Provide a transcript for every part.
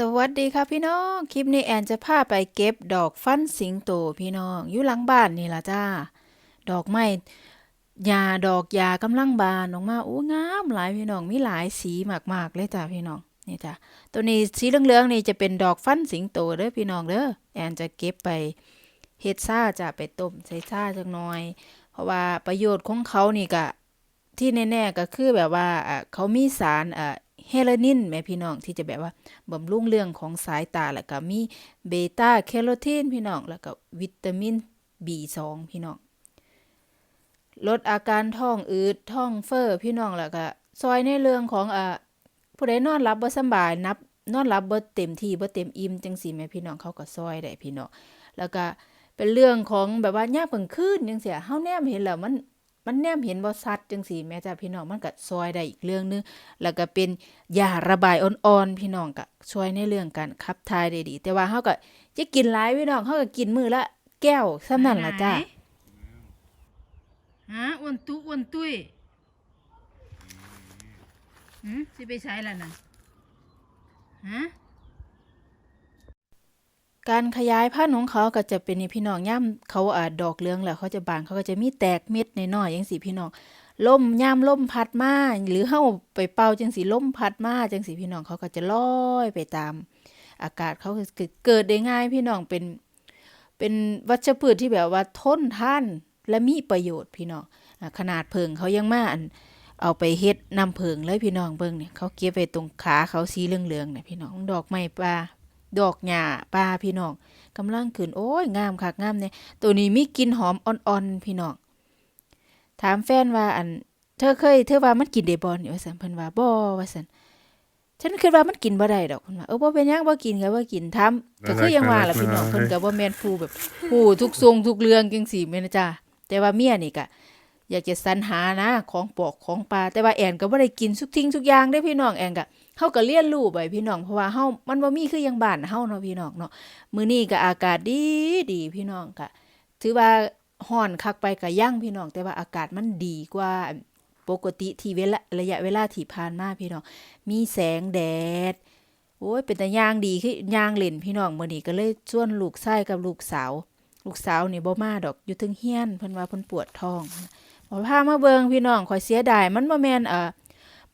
สวัสดีค่ะพี่น้อง คลิปนี้แอนจะพาไปเก็บดอกฟันสิงโตพี่น้องอยู่หลังบ้านนี่ล่ะจ้า ดอกไม้ยาดอกยากำลังบานออกมาอู้งามหลายพี่น้องมีหลายสีมากๆเลยจ้าพี่น้องนี่จ้าตัวนี้สีเหลืองๆนี่จะเป็นดอกฟันสิงโตเด้อพี่น้องเด้อแอนจะเก็บไปเฮ็ดซ่าจะไปต้มใส่ซ่าจักหน่อย เพราะว่าประโยชน์ของเขานี่ก็ที่แน่ๆก็คือแบบว่าเขามีสารอ่ เฮลานินแม่พี่น้องที่จะแบบว่าบำรุงเรื่องของสายตาแล้วก็มีเบต้าแคโรทีนพี่น้องแล้วก็วิตามิน B2 พี่น้องลดอาการท้องอืดท้องเฟ้อพี่น้องแล้วก็ซอยในเรื่องของอ่าผู้ใดนอนหลับบ่สบายนับนอนหลับบ่เต็มที่บ่เต็มอิ่มจังซี่แม่พี่น้องเขาก็ซอยได้พี่น้องแล้วก็เป็นเรื่องของแบบว่ายามกลางคืนจังซี่เฮาแนมเห็นแล้วมัน มันแนมเห็นบ่ชัดจังซี่แม่จ้าพี่น้องมันก็ซอยได้อีกเรื่องหนึงแล้วก็เป็นยาระบายอ่อนๆพี่น้องก็ช่วยในเรื่องการขับถ่ายได้ดี แต่ว่าเฮาก็จะกินหลายพี่น้องเฮาก็กินมื้อละแก้วส่ำนั้นล่ะจ้าฮะอ้วนตุอ้วนตุ้ยหืมสิไปใช้ล้วนะฮะ การขยายพันธุ์ของเขาก็จะเป็นนี่พี่น้องย่ำเขาอ่าดอกเลืองแล้วเขาจะบานเขาก็จะมีแตกเม็ดในน้อยๆจังซี่พี่น้องลมย่ำลมพัดมาหรือเฮาไปเป่าจังซี่มพัดมาจังซี่พี่น้องเขาก็จะลอยไปตาม อากาศเขาเกิดได้ง่ายพี่น้องเป็น เป็นวัชพืชที่แบบว่าทนทานและมีประโยชน์พี่น้องขนาดเพิงเขายังมาอันเอาไปเฮ็ดนำเพิงเลยพี่น้องเบิ่งเนี่ยเขาเก็บไว้ตรงขาเขาสีเหลืองๆเนี่ยพี่น้องดอกไม้ป่า ดอกหญ้าป่าพี่น้องกำลังขึ้นโอ้ยงามคักงามเนี่ยตัวนี้มีกลิ่นหอมอ่อนๆพี่น้องถามแฟนว่าอัน เธอเคยเธอว่ามันกินได้บ่นี่ว่าซั่นเพิ่นว่าบ่ว่าซั่นฉันคิดว่ามันกินบ่ได้ดอกเพิ่นว่าเออบ่เป็นหยังบ่กินก็บ่กินถาก็คือยังว่าล่ะพี่น้องเพิ่นก็บ่แม่นผู้แบบผู้ทุกทรงทุกเรื่องจังซี่แม่นจ้าแต่ว่าเมียนี่ก็ อยากจะสรรหานะของปอกของปลาแต่ว่าแอนก็บ่ได้กินทุกทิ้งทุกอย่างได้พี่น้องแอนก็เฮาก็เรียนรู้ไปพี่น้องเพราะว่าเฮามันบ่มีคืออย่างบ้านเฮาเนาะพี่น้องเนาะมื้อนี้ก็อากาศดีดีพี่น้องก็ถือว่าฮ้อนคักไปก็ยังพี่น้อง แต่ว่าอากาศมันดีกว่าปกติที่เวลาระยะเวลาที่ผ่านมาพี่น้อง มีแสงแดดโอ้ยเป็นตาย่างดีคือย่างเล่นพี่น้องมื้อนี้ก็เลยชวนลูกชายกับลูกสาว ลูกสาวนี่บ่มาดอกอยู่ถึงเฮียนเพิ่นว่าเพิ่นปวดท้อง บ่พามาเบิ่งพี่น้องข่อยเสียดายมันบ่แม่นเอ่อ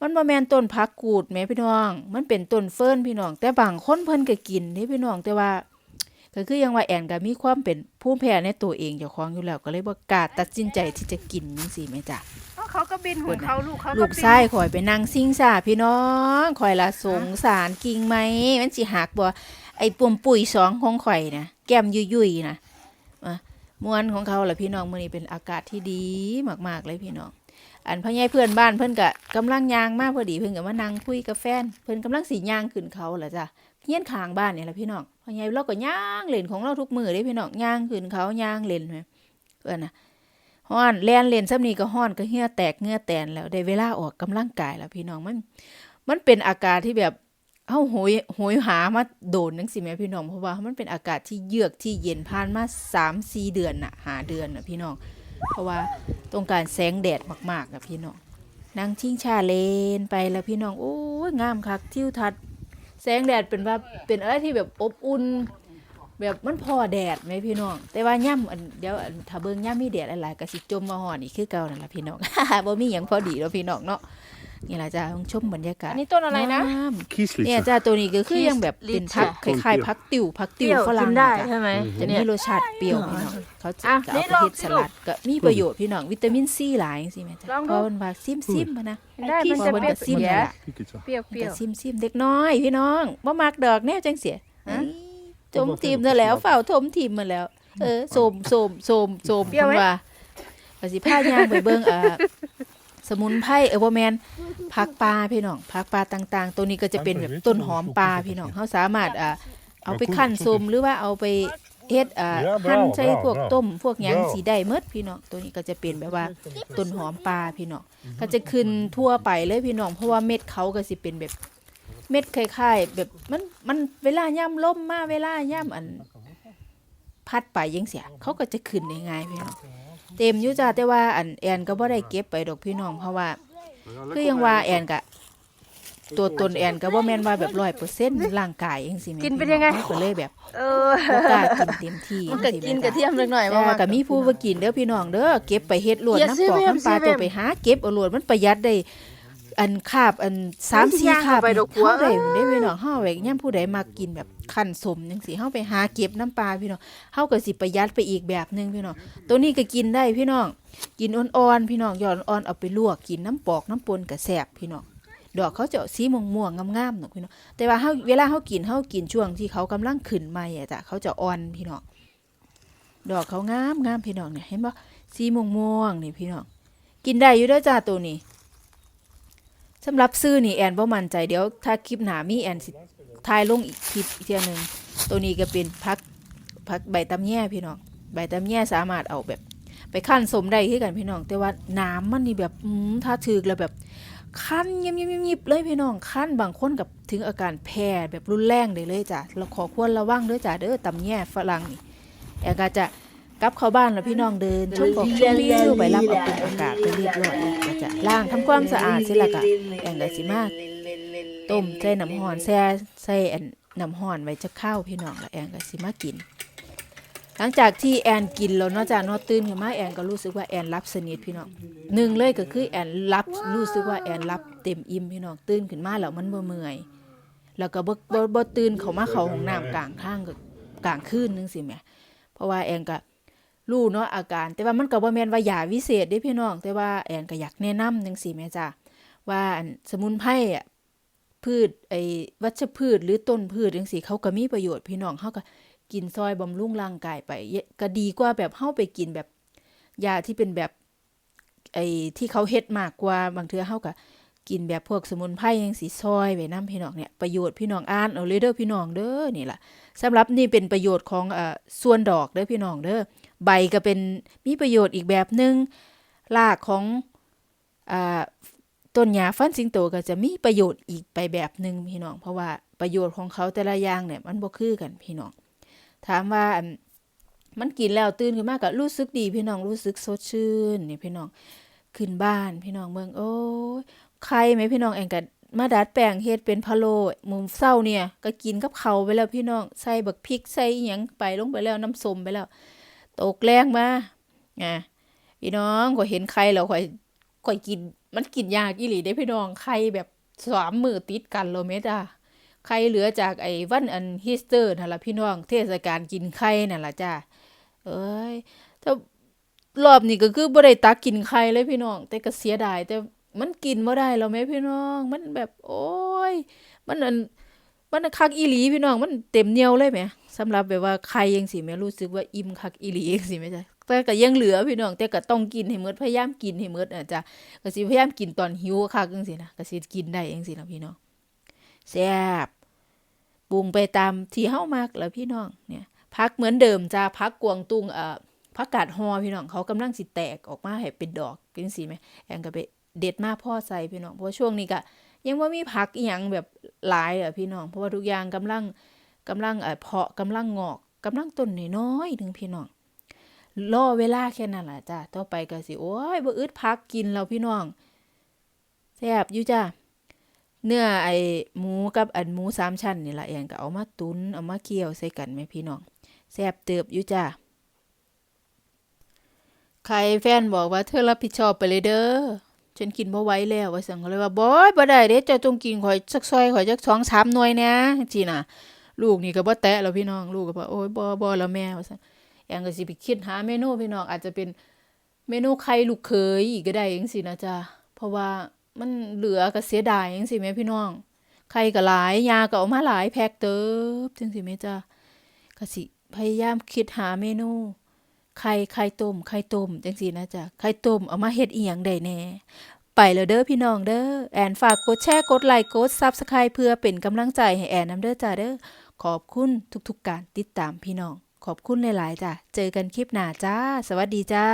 มันบ่แม่นต้นผักกูดแหม่พี่น้อง มันเป็นต้นเฟิร์นพี่น้อง แต่บางคนเพิ่นก็กินเด้พี่น้องแต่ว่าก็คือยังว่าแอนก็มีความเป็นภูมิแพ้ในตัวเองเจ้าของอยู่แล้วก็เลยบ่กล้าตัดสินใจที่จะกินจังซี่แม่จ้ะเขาก็บินของเขาลูกเขาลูกชายข่อยไปนั่งซิ่งซ่าพี่น้องข่อยละสงสารกิ่งไหมมันสิหักบ่ไอ้ปุ่มปุ๋ยสองของข่อยนะแก้มยุ่ยๆนะอะ มวนของเขาล่ะพี่น้องมื้อนี้เป็นอากาศที่ดีมากๆเลยพี่น้อง อันพ่อใหญ่เพื่อนบ้านเพิ่นก็กำลังยางมากพอดีเพิ่นก็มานั่งคุยกับแฟนเพิ่นกำลังสิย่างขึ้นเขาล่ะจ้ะเฮียนข้างบ้านเนี่ยแหละพี่น้องพ่อใหญ่เราก็ย่างเล่นของเราทุกมือเด้พี่น้องย่างขึ้นเขาย่างเล่นแม่เพิ่นนะฮ้อนแล่นเล่นซ้ำนี้ก็ฮ้อนก็เหงื่อแตกเหงื่อแตนแล้วได้เวลาออกกำลังกายแล้วพี่น้องมันมันเป็นอากาศที่แบบ เฮาโหยโหยหามาโดนจังซี่แม่พี่น้องเพราะว่ามันเป็นอากาศที่เยือกที่เย็นผ่านมา3-4เดือนน่ะหาเดือนน่ะพี่น้องเพราะว่าต้องการแสงแดดมากๆน่ะพี่น้องนั่งชิงชาเลนไปแล้วพี่น้องโอ้ยงามคักทิวทัศน์แสงแดดเป็นว่าเป็นอะไรที่แบบอบอุ่นแบบมันพอแดดไหมพี่น้อง แต่ว่าย่ำอันเดี๋ยวอันถ้าเบิ่งย่ำมีแดดหลายๆก็สิจมมาห่อนอีกคือเก่านั่นแหละพี่น้องบ่มีหยังพอดีแล้วพี่น้องเนาะ นี่ล่ะจ้าชมบรรยากาศอันนี้ต้นอะไรนะงาม Kieslitzer. เนี่ยจ้าตัวนี้ก็คือยังแบบเป็นพักค Kieslitter ล้ายๆพักติ่วพักเปติ่รี้วยวฝรั่กิงนได้จ้ะใช่ไหมจะเนี่ยมีรสชาติเปรี้ยวพี่น้องเขาจะอะเอานี่ไปลองเฮ็ดสิสลูลักดก็มีประโยชน์พี่น้องวิตามินซีหลายจังซี่แม่จ้ะลองดู เพราะมันว่าซิมๆพะนะได้ที่มันจะเพิ่นเปรี้ยก็วซิมเสียนั่นล่ะ Kieslitzer. เปรี้ยวเปรี้ยวแต่ซิมซิมเด็กน้อยพี่น้องบ่มักดอกแนวจังเสียฮะจมทีมซะแล้วเฝ้าทมทีมมาแล้ว เออโสมโสมโสมโสมเปรี้ยวไหมพิ่นว่าก็สิพาย่างไปเบิ่งเอ่อ สมุนไพรเออบ่แม่นผักปลาพี่น้องผักปลาต่าง ๆ ตัวนี้ก็จะเป็นแบบต้นหอมปลาพี่น้องเฮาสามารถอ่าเอาไปคั่นสมหรือว่าเอาไปเฮ็ดอ่า Ja, หั่น bravo, ใส่ bravo, พวก bravo. ต้ม พวกหยัง Bravo. สีได้หมดพี่น้องตัวนี้ก็จะเป็นแบบว่าต้นหอมปลาพี่น้องก็จะขึ้นทั่วไปเลยพี่น้องเพราะว่าเม็ดเขาก็สิเป็นแบบเม็ดคล้ายๆแบบมันมันเวลาย่ำล่มมาเวลาย่ำอันพัดไปยังเสียเขาก็จะขึ้นได้ง่ายพี่น้อง เต็มอยู่จ้าแต่ว่าอันแอนก็บ่ได้เก็บไปดอกพี่น้องเพราะว่า คือยังว่าแอนกะ ตัวตนแอนก็บ่แม่นว่าแบบ100%ร่างกายจังซี่แม่กินเป็นยังไงก็เลยแบบเออบ่กล้ากินเต็มที่มันก็จังกิซี้นแม่กระเทียมเล็กหน่อยจ้าว่า ก็มีผู้บ่กินเด้อพี่น้องเด้อเก็บไปเฮ็ดโลดอย่าน้ำซื้อปอกแม่น้ำปลาซื้อแม่เจ้าไปหาเก็บเอาโลดมันประหยัดได้ อันคาบอันสามสี่ย่างคาบเข้าไปดอกหัวเฮาได้ได้พี่น้องเฮาไว้ย่ํผู้ใดมักกินแบบคั่นสมจังซี่เฮาไปหาเก็บน้ำปลาพี่น้องเฮาก็สิประหยัดไปอีกแบบหนึงพี่น้องตัวนี้ก็กินได้พี่น้อง กินอ่อนๆพี่น้องยอดอ่อนเอาไปลวกกินน้ำปอกน้ำปนก็แซ่บพี่น้องดอกเขาจะสีม่วงๆงามๆเนาะพี่น้องแต่ว่าเฮาเวลาเฮากินเฮากินช่วงที่เขากำลังขึ้นใหม่อะจ้ะเขาจะอ่อนพี่น้องดอกเขางามงามพี่น้องเนี่ยเห็นบ่สีม่วงๆนี่พี่น้องกินได้อยู่เด้อจ้าตัวนี้ สำหรับซื้อนี่แอนบ่มั่นใจเดี๋ยวถ้าคลิปหน้ามีแอนสิทายลงอีกคลิปอีกเทียนึงตัวนี้ก็เป็นพักพักใบตำแย่พี่น้องใบตำแย่สามารถเอาแบบ ไปขั้นสมได้คือกันพี่น้อง แต่ว่าน้ำมันนี่แบบอืมถ้าถึกแล้วแบบขั้นยิบยิบยิบยิบเลยพี่น้องขั้นบางคนกับถึงอาการแพ้แบบรุนแรงได้เลยจ้ะเราขอควรระวังด้อจ้ะเด้อตำแย่ฝรั่งนี่แอนก็จะ กลับเข้าบ้านแล้วพี่น้องเดินชมกอกชมวิวไปรับเอาเป็นอากาศไปเรียบร้อยแล้วก็จะล้างทำความสะอาดเสร็จแล้วก็แอนก็สิมาต้มใส่น้ำห่อนแช่ใส่อันน้ำห่อนไว้จะเข้าวพี่น้องแล้วแอนก็สิมากิน หลังจากที่แอนกินแล้วเนอกจากนอนตื่นขึ้นมาแอนก็รู้สึกว่าแอนรับสนิทพี่น้องหนึ่งเลยก็คือแอนรับรู้สึกว่าแอนรับเต็มอิ่มพี่น้องตื่นขึ้นมาแล้วมันบ่เมื่อยแล้วก็บ่บ่บ่ตื่นเขามาเข้าห้องน้ำกลางทางก็กลางคืนนึงสิแหม่เพราะว่าแอนก็ รู้เนาะอาการ แต่ว่ามันก็บ่แม่นว่ายาวิเศษเด้พี่น้อง แต่ว่าแอนก็อยากแนะนำจังซี่แม่จ้าว่าสมุนไพรอะพืชไอ้วัชพืชหรือต้นพืชจังซี่เขาก็มีประโยชน์พี่น้องเฮาก็กินซอยบำรุงร่างกายไปก็ดีกว่าแบบเฮาไปกินแบบยาที่เป็นแบบไอ้ที่เขาเฮ็ดมากกว่าบางเทื่อเฮาก็ กินแบบพวกสมุนไพรจังสีซอยไว้นํพี่น้องเนี่ยประโยชน์พี่น้องอ่านเอาเลยเด้อพี่น้องเด้อนี่แหละสำหรับนี่เป็นประโยชน์ของเอ่อส่วนดอกเด้อพี่น้องเด้อใบก็เป็นมีประโยชน์อีกแบบหนึ่งรากของอ่าต้นหญ้าฟันสิงโตก็จะมีประโยชน์อีกไปแบบหนึ่งพี่น้อง เพราะว่าประโยชน์ของเขาแต่ละอย่างเนี่ยมันบ่คือกันพี่น้อง ถามว่ามันกินแล้วตื่นขึ้นมาก็รู้สึกดีพี่น้องรู้สึกสดชื่นนี่พี่น้องขึ้นบ้านพี่น้องเมืองโอ้ย ใครไหมพี่น้องแองกัมาดัดแปลงเฮ็ดเป็นพะโล้มุมเศร้าเนี่ย ก็กินกับเขาไปแล้วพี่น้องใส่บักพริกใส่อิหยังไปลงไปแล้วน้ำส้มไปแล้ว ตกแรงมาอะพี่น้องก็เห็นใครแล้วข่อยข่อยกินมันกินยากอีหลีได้พี่น้องใครแบบสามมือติดกันโลเมตรอะไข่เหลือจากไอ้วันอันฮิสเตอร์นั่นละพี่น้องเทศกาลกินไข่นั่นละจ้าเอ้ยแต่รอบนี้ก็คือบ่ได้ตักกินไข่เลยพี่น้อง แต่ก็เสียดายแต่ มันกินบ่ได้แล้วแม่พี่น้อง มันแบบ โอ้ย มันอันมันคักอีหลีพี่น้อง มันเต็มเหนียวเลยแหมสำหรับแบบว่าไข่จังซี่แม่รู้สึกว่าอิ่มคักอีหลีจังซี่แม่จ้ะแต่ก็ยังเหลือพี่น้อง แต่ก็ต้องกินให้หมดพยายามกินให้หมดอะจ้ะก็สิพยายามกินตอนหิวคักจังซี่นะก็สิกินได้จังซี่ล่ะพี่น้องแซ่บปรุงไปตามที่เฮามักแหล้วพี่น้องเนี่ยพักเหมือนเดิมจ้าพักกวงตุ้งเอ่อผักกาดฮอพี่น้องเขากำลังสิแตกออกมาให้เป็นดอกเป็นสีไหมแอนก็ไป เด็ดมากพ่อใส่พี่น้องเพราะช่วงนี้ก็ยังว่ามีผักอีหยังแบบหลายอะพี่น้องเพราะว่าทุกอย่างกำลังกำลังเอ่อเพาะกำลังงอกกำลังต้นน้อยๆหนึงพี่น้องรอเวลาแค่นั้นล่ะจ้าต่อไปก็สิโอ้ยบ่อึดพักกินแล้วพี่น้องแซ่บอยู่จ้าเนื้อไอ้หมูกับอันหมูสามชั้นนี่ละแอนก็เอามาตุนเอามาเคี่ยวใส่กันแม่พี่น้องแซ่บเติบอยู่จ้าใครแฟนบอกว่าเธอรับผิดชอบไปเลยเด้อ ฉันกินบ่ไหว้แล้วว่าสั่งเลยว่าบอยบ่ได้เด้เจ้าต้องกินข่อยสักซอยข่อยจักสองสามหน่วยนะจีน่ะ ลูกนี่ก็บ่แตะแล้วพี่น้องลูกก็บอกโอ้ยบ่บ่แล้วแม่ว่าซั่นแอนก็สิไปคิดหาเมนูพี่น้องอาจจะเป็นเมนูไข่ลูกเขยอีกก็ได้จังซี่นะจ้าเพราะว่ามันเหลือก็เสียดายจังสิแม่พี่น้องไข่ก็หลายยาก็เอามาหลายแพ็คเติบจังสิแม่จ้าก็สิพยายามคิดหาเมนู ไข่ไข่ต้มไข่ต้มจังสีนะจ๊ะไข่ต้มเอามาเฮ็ดอีหยังได้แน่ไปแล้วเด้อพี่น้องเด้อแอนฝากกดแชร์กดไลค์กดซับสไคร์เพื่อเป็นกำลังใจให้แอนน้ำเด้อจ้าเด้อขอบคุณทุกๆการติดตามพี่น้อง ขอบคุณหลายๆจ้ะเจอกันคลิปหน้าจ้า สวัสดีจ้า